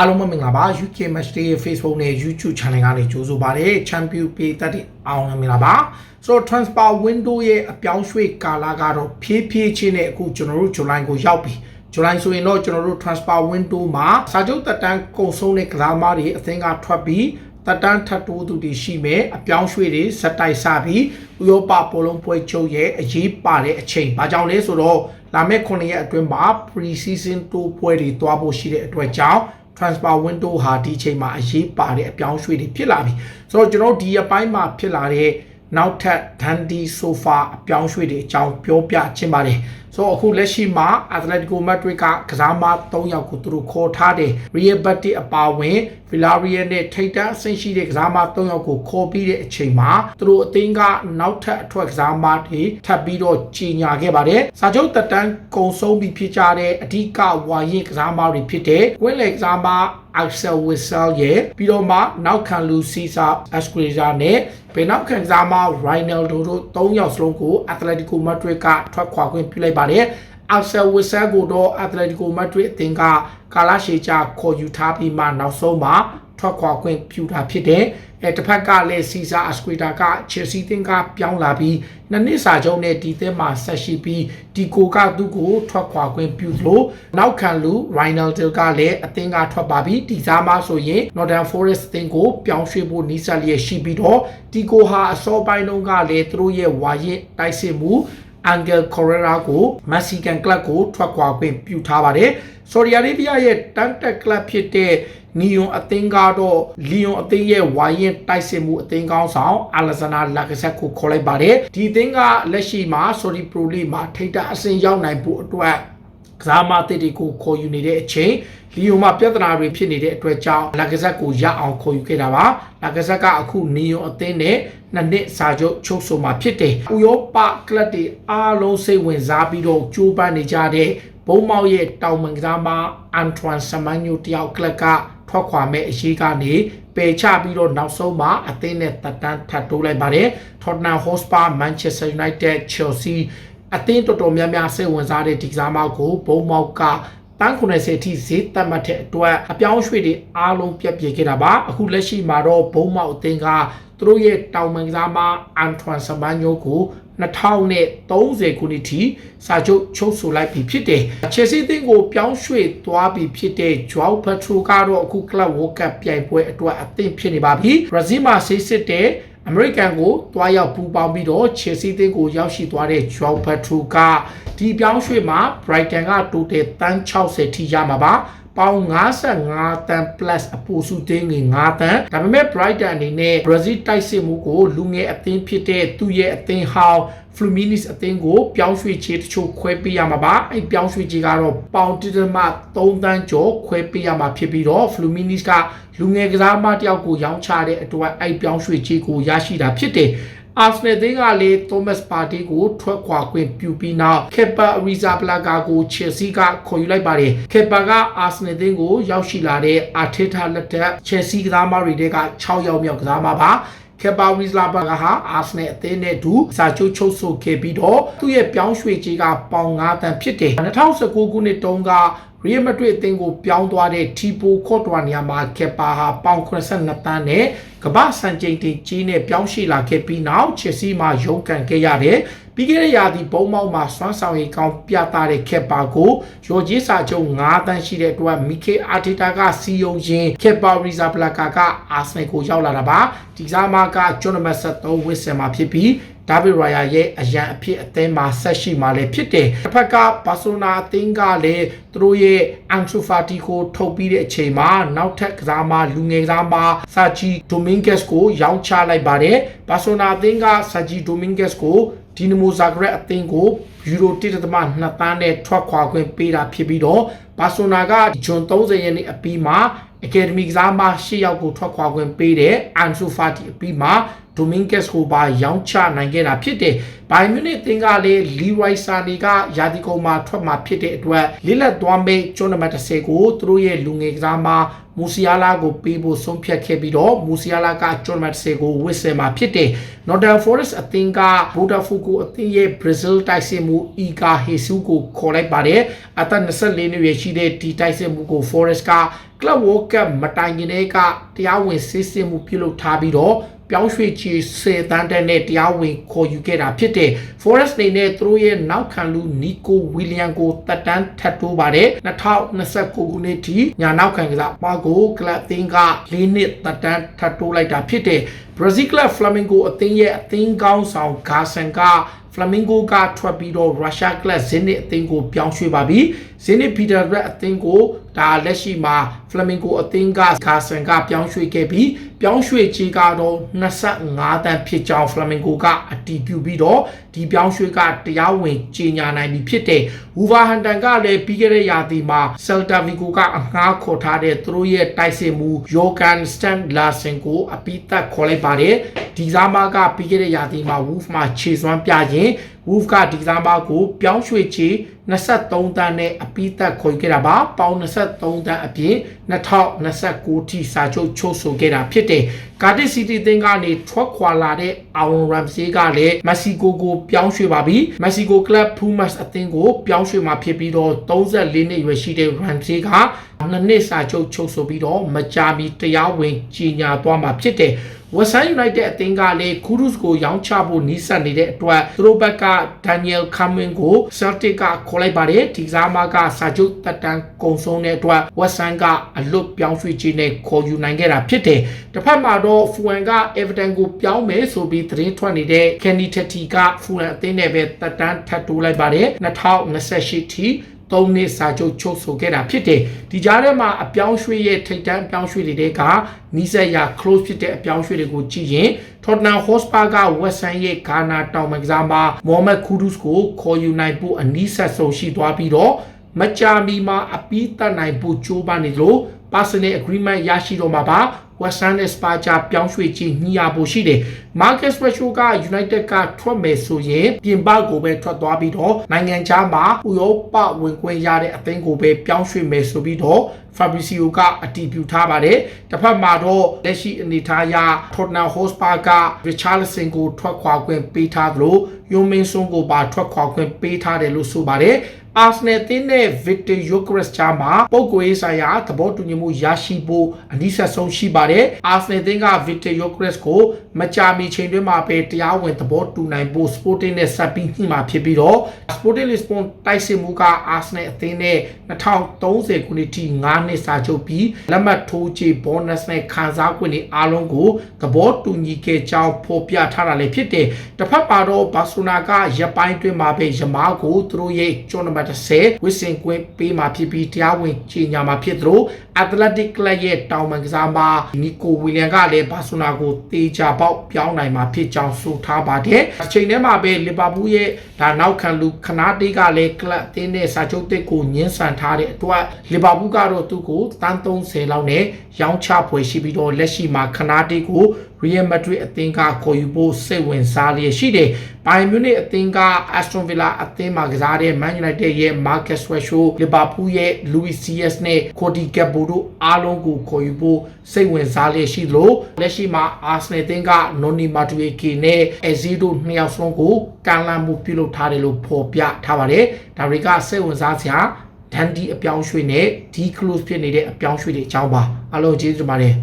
အားလုံးပဲမင်္ဂလာပါ UK Match Day ရဲ့ Facebook နဲ့ YouTube Channel ကနေကြိုဆိုပါရစေ Champion ပေးသက်တဲ့အောင်မင်္ဂလာပါဆိုတော့ transfer window ရဲ့အပြောင်းရွှေ့ကာလကတော့ဖြည်းဖြည်းချင်းနဲ့အခုကျွန်တော်တို့ July ကိုရောက်ပြီ July ဆိုရင်တော့ကျွန်တော်တို့ transfer window မှာစာချုပ်တက်တန်းကုန်ဆုံးတဲ့ကစားသမားတွေအသင်းကထွက်ပြီးတက်တန်းထပ်တိုးသူတွေရှိမယ်အပြောင်းရွှေ့တွေစက်တိုက်စပြီးဥရောပဘောလုံးပွဲချုပ်ရဲ့အရေးပါတဲ့အချိန်ဘာကြောင့်လဲဆိုတော့လာမယ့်9ရက်အတွင်းမှာ pre-season တိုးပွဲတွေတွားဖို့ရှိတဲ့အတွက်ကြောင့် transfer window ဟာဒီအချိန်မှာအရေးပါတဲ့အပြောင်းရွှေ့တွေဖြစ်လာပြီဆိုတော့ကျွန်တော်တို့ဒီအပိုင်းမှာဖြစ်လာတဲ့ နောက်ထပ် Dundee Sofa အပြောင်းရွှေ့တွေအကြောင်းပြောပြခြင်းပါတယ်ဆိုတော့အခုလက်ရှိမှာ Atletico Madrid ကကစားမ3ယောက်ကိုသူတို့ခေါ်ထားတယ် Real Betis အပါအဝင် Villarreal နဲ့ထိပ်တန်းအဆင့်ရှိတဲ့ကစားမ3ယောက်ကိုခေါ်ပြီးတဲ့အချိန်မှာသူတို့အသင်းကနောက်ထပ်အထွက်ကစားမတွေထပ်ပြီးတော့ကြီးညာခဲ့ပါတယ်စာချုပ်တက်တန်းကုံဆုံးပြီးဖြစ်ကြတဲ့အဓိကဝါရင်ကစားမတွေဖြစ်တဲ့ဝင်းလေကစားမ Axel Witsel ရဲ့ပြီးတော့မှနောက်ခံလူစီစာ Asqueza နဲ့ဘယ်နောက်ခံကစားမ Ronaldo တို့၃ယောက်စလုံးကို Atletico Madrid ကထွက်ခွာခွင့်ပြုလိုက်ပါတယ်။ Axel Witsel ကိုတော့ Atletico Madrid အသင်းကကာလာရှေချာခေါ်ယူထားပြီးမှနောက်ဆုံးမှာ ထွက်ခွာခွင့်ပြုတာဖြစ်တယ်။အဲတစ်ဖက်ကလည်းစီစာအစကွေတာကချယ်ဆီတင်ကပြောင်းလာပြီးနှစ်နှစ်စာချုပ်နဲ့ဒီသင်းမှာဆက်ရှိပြီးဒီကိုကသူ့ကိုထွက်ခွာခွင့်ပြုလို့နောက်ခံလူ Ronaldo ကလည်းအသင်းကထွက်ပါပြီးဒီစားမဆိုရင် Northern Forest အသင်းကိုပြောင်းရွှေ့ဖို့နီးစပ်လျက်ရှိပြီးတော့ဒီကိုဟာအစောပိုင်းတုန်းကလည်းသူတို့ရဲ့ဝါရင်တိုက်စစ်မှု Angel Correa ကို Mexican Club ကိုထွက်ခွာခွင့်ပြုထားပါတယ်။ Saudi Arabia ရဲ့တန်တက်ကလပ်ဖြစ်တဲ့ နီယွန်အသင်းကတော့လီယွန်အသင်းရဲ့ဝိုင်းရင်တိုက်စစ်မှုအသင်းကောင်းဆောင်အာလက်ဇနာလာကဆက်ကိုခေါ်လိုက်ပါတယ်ဒီအသင်းကလက်ရှိမှာ Saudi Pro League မှာထိပ်တန်းအဆင့်ရောက်နိုင်ဖို့အတွက်ကစားမတစ်တွေကိုခေါ်ယူနေတဲ့အချိန်လီယိုမှာပြဿနာတွေဖြစ်နေတဲ့အတွက်ကြောင့်လာကဇက်ကိုရအောင်ခေါ်ယူခဲ့တာပါလာကဇက်ကအခုနီယွန်အသင်းနဲ့နှစ်နှစ်စာချုပ်ချုပ်ဆိုမှာဖြစ်တယ်ဥရောပကလပ်တွေအားလုံးစိတ်ဝင်စားပြီးတော့ကြိုးပမ်းနေကြတဲ့ဘုံမောက်ရဲ့တောင်မန်ကစားမအန်ထွမ်ဆမန်ညိုတယောက်ကလပ်က ထွက်ခွာမဲ့အရေးကနေပယ်ချပြီးတော့နောက်ဆုံးမှာအသင်းနဲ့တက်တန်းထပ်တိုးလိုက်ပါတယ် Tottenham Hotspur Manchester United Chelsea အသင်းတော်တော်များများစိတ်ဝင်စားတဲ့ဒီကစားမကိုဘုံမောက်ကတန်း90အထိဈေးတက်မှတ်တဲ့အတွက်အပြောင်းရွှေ့တွေအားလုံးပြက်ပြဲခဲ့တာပါအခုလက်ရှိမှာတော့ဘုံမောက်အသင်းကသူတို့ရဲ့တောင်မန်ကစားမအန်ထွမ်ဆမန်ညိုကို 2030ခုနှစ်ထိစာချုပ်ချုပ်ဆိုလိုက်ပြီဖြစ်တယ်။ချယ်ဆီအသင်းကိုပြောင်းရွှေ့သွားပြီဖြစ်တဲ့ Joao Pedro ကတော့အခု Club World Cup ပြိုင်ပွဲအတွက်အသင့်ဖြစ်နေပါပြီ။ Brazil မှာဆေးစစ်တဲ့အမေရိကန်ကိုတွားရောက်ပူပေါင်းပြီးတော့ Chelsea အသင်းကိုရောက်ရှိသွားတဲ့ Joao Pedro ကဒီပြောင်းရွှေ့မှာ Brighton က total တန်း60ထိရမှာပါ။ပေါင်55တန် plus အပူစုတင်းငွေ9တန်ဒါပေမဲ့ Brighton အနေနဲ့ Brazil တိုက်စစ်မှုကိုလူငယ်အသင်းဖြစ်တဲ့သူ့ရဲ့အသင်းဟောင်း Fluminense အသင်းကိုပြောင်းရွှေ့ချေတချို့ခွဲပေးရမှာပါအဲ့ပြောင်းရွှေ့ချေကတော့ပေါင်တစ်တမ3တန်းကျော်ခွဲပေးရမှာဖြစ်ပြီးတော့ Fluminense ကလူငယ်ကစားမတယောက်ကိုရောင်းချတဲ့အတွက်အဲ့ပြောင်းရွှေ့ချေကိုရရှိတာဖြစ်တယ် အာဆနယ်သင်းကလည်း Thomas Partey ကိုထွက်ခွာခွင့်ပြုပြီးနောက် Kepa Arrizabalaga ကို Chelsea ကခေါ်ယူလိုက်ပါတယ်။ Kepa ကအာဆနယ်သင်းကိုရောက်ရှိလာတဲ့ Arteta လက်ထက် Chelsea ကစားမတွေတွေက6ယောက်မြောက်ကစားမပါ။ကေပါဝီဇလာဘာကဟာအာဆနယ်အသင်းနဲ့အတူစာချုပ်ချုပ်ဆိုခဲ့ပြီးတော့သူ့ရဲ့ပြောင်းရွှေ့ကြီးကပေါင်9တန်ဖြစ်တယ်2019ခုနှစ်တုန်းက ရီယယ်မက်ဒရစ်အသင်းကိုပြောင်းသွားတဲ့ထီပိုခေါ့တွာနေရာမှာကေပါဟာပေါင်82တန်းနဲ့ကမ္ဘာစံချိန်တင်ကြီးနဲ့ပြောင်းရှိလာခဲ့ပြီးနောက်ချယ်ဆီမှာရုန်းကန်ခဲ့ရတယ်ပြီးခဲ့တဲ့ရာသီဘုံမောက်မှာစွမ်းဆောင်ရည်ကောင်းပြသတဲ့ခေပါကိုရော်ဂျီစာချုပ်9တန်းရှိတဲ့အတွက်မီကေအာတီတာကစီယုံရင်ခေပါရီဇာပလာကာကအာဆနယ်ကိုရောက်လာတာပါဒီစားမကဂျွန်နမတ်73ဝစ်ဆယ်မှာဖြစ်ပြီး ဒါဗစ်ရာယာရဲ့အရန်အဖြစ်အသင်းမှာဆက်ရှိမှလည်းဖြစ်တယ်တစ်ဖက်ကဘာဆိုနာအသင်းကလည်းသူတို့ရဲ့အန်ဆူဖာတီကိုထုတ်ပြီးတဲ့အချိန်မှာနောက်ထပ်ကစားမလူငယ်ကစားမဆာချီဒိုမင်ဂက်စ်ကိုရောင်းချလိုက်ပါတယ်ဘာဆိုနာအသင်းကဆာချီဒိုမင်ဂက်စ်ကိုဒီနမိုဇာဂရက်အသင်းကိုယူရို1.2တန်းနဲ့ထွက်ခွာခွင့်ပေးတာဖြစ်ပြီးတော့ဘာဆိုနာကဂျွန်30ရက်နေ့အပြီးမှာ အကယ်ဒမီကစားမ၈ယောက်ကိုထွက်ခွာခွင့်ပေးတယ်အန်ဆူဖာတီအပြီးမှာဒိုမင်ဂက်စ်ကိုပါရောင်းချနိုင်ခဲ့တာဖြစ်တယ်။ဘိုင်မြူနစ်သင်းကလည်းလီဝိုင်ဆာနီကယာဒီကုံမှာထွက်มาဖြစ်တဲ့အတွက်လိလက်သွားမိတ်ကျွန်းနံပါတ်10ကိုသူတို့ရဲ့လူငယ်ကစားမ မူစီယာလာကိုပေးဖို့ဆုံးဖြတ်ခဲ့ပြီးတော့မူစီယာလာကကျွန်းနံပါတ်10ကိုဝစ်ဆယ်မှာဖြစ်တယ်။ Northern Forest အသင်းကဘူတာဖူကိုအသင်းရဲ့ Brazil တိုက်စစ်မှုအီကာဟေဆူကိုခေါ်လိုက်ပါတယ်။အသက်24နှစ်ရွယ်ရှိတဲ့ဒီတိုက်စစ်မှုကို Forest က Club World Cup မတိုင်ခင်တည်းကတရားဝင်စစ်စစ်မှုပြုလုပ်ထားပြီးတော့ ပြောင်းရွှေ့ချီ10တန်းတက်နဲ့တရားဝင်ခေါ်ယူခဲ့တာဖြစ်တဲ့ Forest နေနဲ့သူတို့ရဲ့နောက်ခံလူ Nico William ကိုတက်တန်းထပ်တိုးပါတယ်2029ခုနှစ်ထိညာနောက်ခံကစားပါကိုကလပ်သင်းက၄နှစ်တက်တန်းထပ်တိုးလိုက်တာဖြစ်တဲ့ Brazil Club Flamengo အသင်းရဲ့အသင်းကောင်းဆောင် Garson က Flamingo ကထွက်ပြီးတော့ Russia Club Zenit အသင်းကိုပြောင်းရွှေ့ပါပြီ Zenit Peterburg အသင်းကိုဒါလက်ရှိမှာ Flamingo အသင်းက Garson ကပြောင်းရွှေ့ခဲ့ပြီးပြောင်းရွှေ့ချေကတော့25တန်းဖြစ်ကြောင်း Flamingo ကအတည်ပြုပြီးတော့ဒီပြောင်းရွှေ့ကတရားဝင်ကြေညာနိုင်ပြီဖြစ်တဲ့ Wolverhampton ကလည်းပြီးခဲ့တဲ့ရာသီမှာ Celta Vigo ကအငှားခေါ်ထားတဲ့သူတို့ရဲ့တိုက်စစ်မှု Jorgen Stan Larsen ကိုအပိသက်ခေါ်လိုက်ပါတယ်ဒီစားမကပြီးခဲ့တဲ့ရာသီမှာ Wolf မှာခြေစွမ်းပြခြင်း Wolf ကဒီစားမကိုပြောင်းရွှေ့ချေ23တန်းနဲ့အပိသက်ခေါ်ခဲ့တာပါပေါင်23တန်းအပြင်2029ထိစာချုပ်ချုပ်ဆိုခဲ့တာဖြစ်တယ်ကာတစ်စီတီသင်းကနေထွက်ခွာလာတဲ့အာဝန်ရမ်ဆေးကလည်းမက္ဆီကိုကိုပြောင်းရွှေ့ပါပြီမက္ဆီကိုကလပ်ဖူးမတ်အသင်းကိုပြောင်းရွှေ့มาဖြစ်ပြီးတော့34နှစ်ရွယ်ရှိတဲ့ရမ်ဆေးကနှစ်နှစ်စာချုပ်ချုပ်ဆိုပြီးတော့မကြာမီတရားဝင်ကြီးညာသွားမှာဖြစ်တယ် ဝက်ဆန်ယူနိုက်တက်အသင်းကလည်းခူရုစ်ကိုရောင်းချဖို့နီးစပ်နေတဲ့အတွက်သူတို့ဘက်ကဒန်နီယယ်ကာမင်ကိုဆယ်တစ်ကခေါ်လိုက်ပါတယ်ဒီကစားမကစာချုပ်တက်တန်းကုံဆုံးတဲ့အတွက်ဝက်ဆန်ကအလွတ်ပြောင်းရွှေ့ခြင်းနဲ့ခေါ်ယူနိုင်ခဲ့တာဖြစ်တယ်တစ်ဖက်မှာတော့ဖူဝန်က Everton ကိုပြောင်းမယ်ဆိုပြီးသတင်းထွက်နေတဲ့ Kenny Tati ကဖူဝန်အသင်းနဲ့ပဲတက်တန်းထပ်တိုးလိုက်ပါတယ်2028ထိ သုံးနှစ်စာချုပ်ချုပ်ဆိုခဲ့တာဖြစ်တယ်ဒီကြားထဲမှာအပြောင်းရွှေ့ရဲ့ထိတ်တန့်အပြောင်းရွှေ့တွေတဲကနီးစပ်ရာ close ဖြစ်တဲ့အပြောင်းရွှေ့တွေကိုကြည့်ရင် Tottenham Hotspur က West Ham ရဲ့ဂါနာတောင်မကစားမ Mohamed Kudus ကိုခေါ်ယူနိုင်ဖို့အနီးဆက်ဆုံးရှိသွားပြီးတော့မကြာမီမှာအပီးတတ်နိုင်ဖို့ကြိုးပမ်းနေလို့ personal agreement ရရှိတော့မှာပါ West Ham နဲ့ Spa ကြားပြောင်းရွှေ့ခြင်းညှိရဖို့ရှိတယ်။ Marcus Rashford က United ကထွက်မယ်ဆိုရင်ပြင်ပကိုပဲထွက်သွားပြီးတော့နိုင်ငံခြားမှာဥရောပဝင်ခွင့်ရတဲ့အသင်းကိုပဲပြောင်းရွှေ့မယ်ဆိုပြီးတော့ Fabrizio ကအတည်ပြုထားပါတယ်။တစ်ဖက်မှာတော့လက်ရှိအနေအထားအရ Tottenham Hotspur က Richarlison ကိုထွက်ခွာခွင့်ပေးထားသလို Yominson ကိုပါထွက်ခွာခွင့်ပေးထားတယ်လို့ဆိုပါတယ်။ Arsenal တင်းနဲ့ Victor Gyökeres ကြားမှာပုံကိုရေးဆိုင်ရာသဘောတူညီမှုရရှိဖို့အနည်းဆက်ဆုံးရှိပါတယ်။ Arsenal တင်းက Victor Gyökeres ကိုမကြာမီချိန်တွင်းမှာပဲတရားဝင်သဘောတူနိုင်ဖို့ Sporting နဲ့ဆက်ပြီးညှိမှာဖြစ်ပြီးတော့ Sporting Lisbon တိုက်စစ်မှုက Arsenal အသင်းနဲ့2030ခုနှစ်ထိ9နှစ်စာချုပ်ပြီးလက်မှတ်ထိုးချေ bonus နဲ့ခံစား권တွေအားလုံးကိုသဘောတူညီခဲ့ကြောင်းဖော်ပြထားတာလည်းဖြစ်တယ်။တစ်ဖက်မှာတော့ Barcelona ကရပ်ပိုင်းတွင်းမှာပဲယမားကိုသူတို့ရဲ့ကျွန်တော်30ဝစ်စင်ကွင်းပေးမှာဖြစ်ပြီးတရားဝင်ကြီးညာမှာဖြစ်သလို Athletic Club ရဲ့တောင်ပန်ကစားမနီကိုဝီလျံကလည်းဘာဆိုနာကိုတေချာပေါက်ပြောင်းနိုင်မှာဖြစ်ကြောင်းဆိုထားပါတယ်။အချိန်ထဲမှာပဲလီဗာပူးရဲ့ဒါနောက်ခံလူခနာတေးကလည်းကလပ်အသင်းနဲ့စာချုပ်တစ်ကိုညှင်းဆန်ထားတဲ့အတွက်လီဗာပူးကတော့သူ့ကိုတန်း30လောက်နဲ့ရောင်းချဖွယ်ရှိပြီးတော့လက်ရှိမှာခနာတေးကို Real Madrid အသင်းကခေါ်ယူဖို့စိတ်ဝင်စားလျက်ရှိတယ်။ Bayern Munich အသင်းက Aston Villa အသင်းမှာကစားတဲ့ Man United ရဲ့ Marcus Rashford, Liverpool ရဲ့ Luis Diaz နဲ့ Cody Gakpo တို့အားလုံးကိုခေါ်ယူဖို့စိတ်ဝင်စားလျက်ရှိသလိုလက်ရှိမှာ Arsenal အသင်းက Noni Madueke နဲ့ Eze တို့နှစ်ယောက်စလုံးကိုကန်လန့်မှုပြုလုပ်ထားတယ်လို့ဖော်ပြထားပါတယ်။ဒါတွေကစိတ်ဝင်စားစရာ ဒန်ဒီအပြောင်းရွှေ့နဲ့ဒီ close ဖြစ်နေတဲ့အပြောင်းရွှေ့တွေအကြောင်းပါအားလုံးကျေးဇူးတင်ပါတယ်